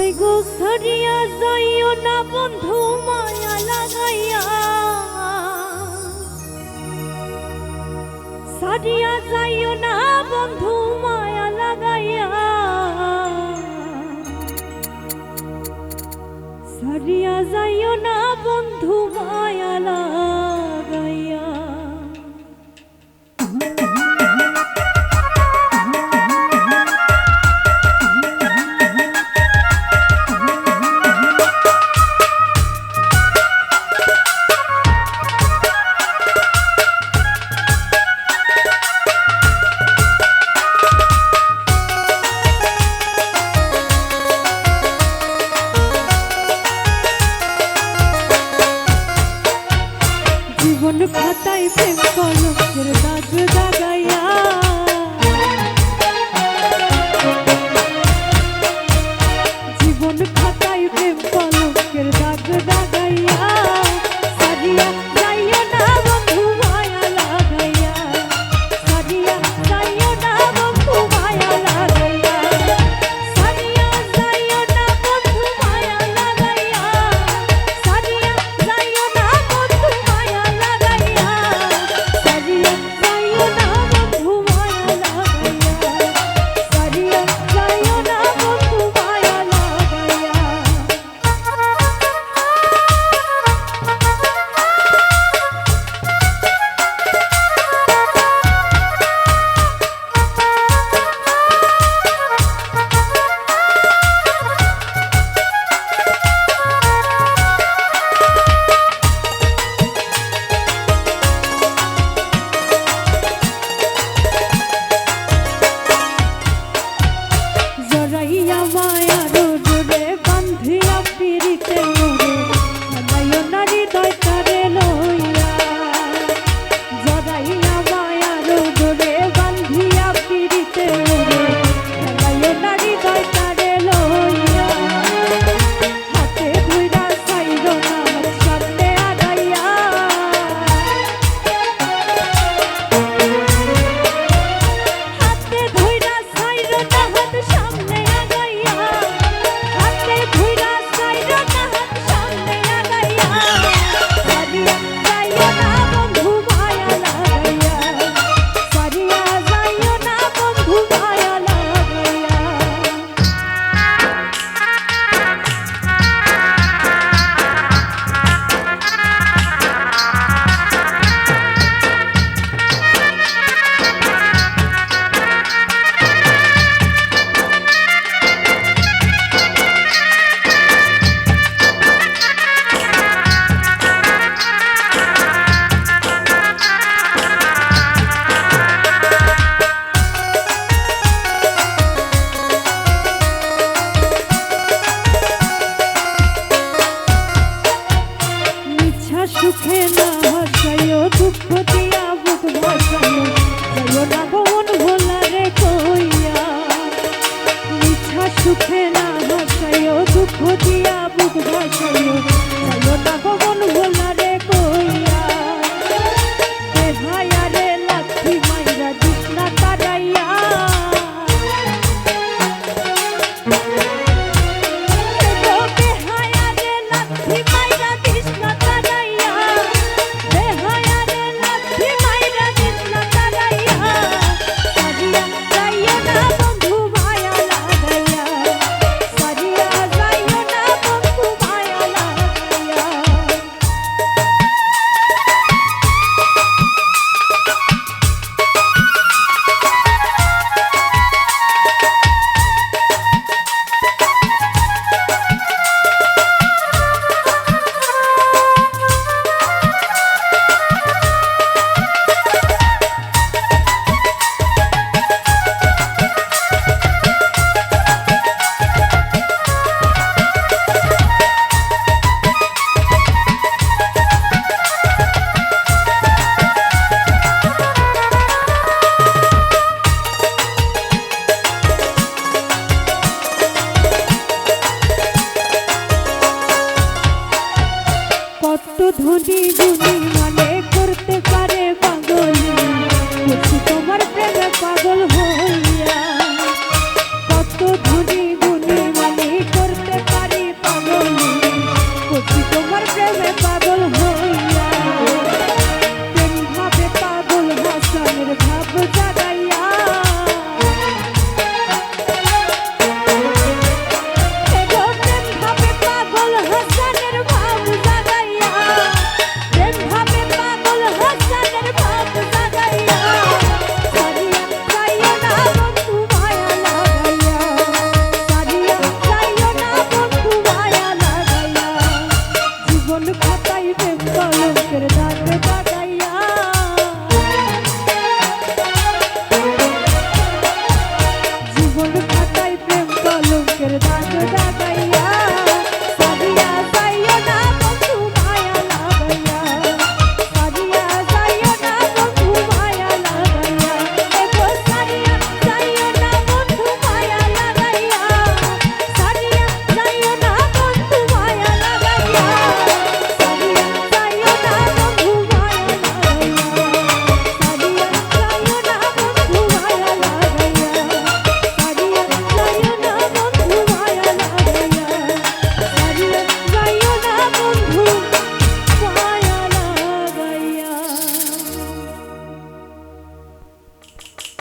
ওই গো সরিয়া যাইও না বন্ধু, মায়া লাগাইয়া। সরিয়া যাইও না বন্ধু, মায়া লাগাইয়া। সরিয়া যাইও না বন্ধু, মায়া লাগাইয়া প্রেম কলকের দাগ দাগাইয়া জীবন খাতায় প্রেম কল সুখে না ভাসাইও দুঃখ দিয়া বুক ভাসাইও तो धोनी जुनी माले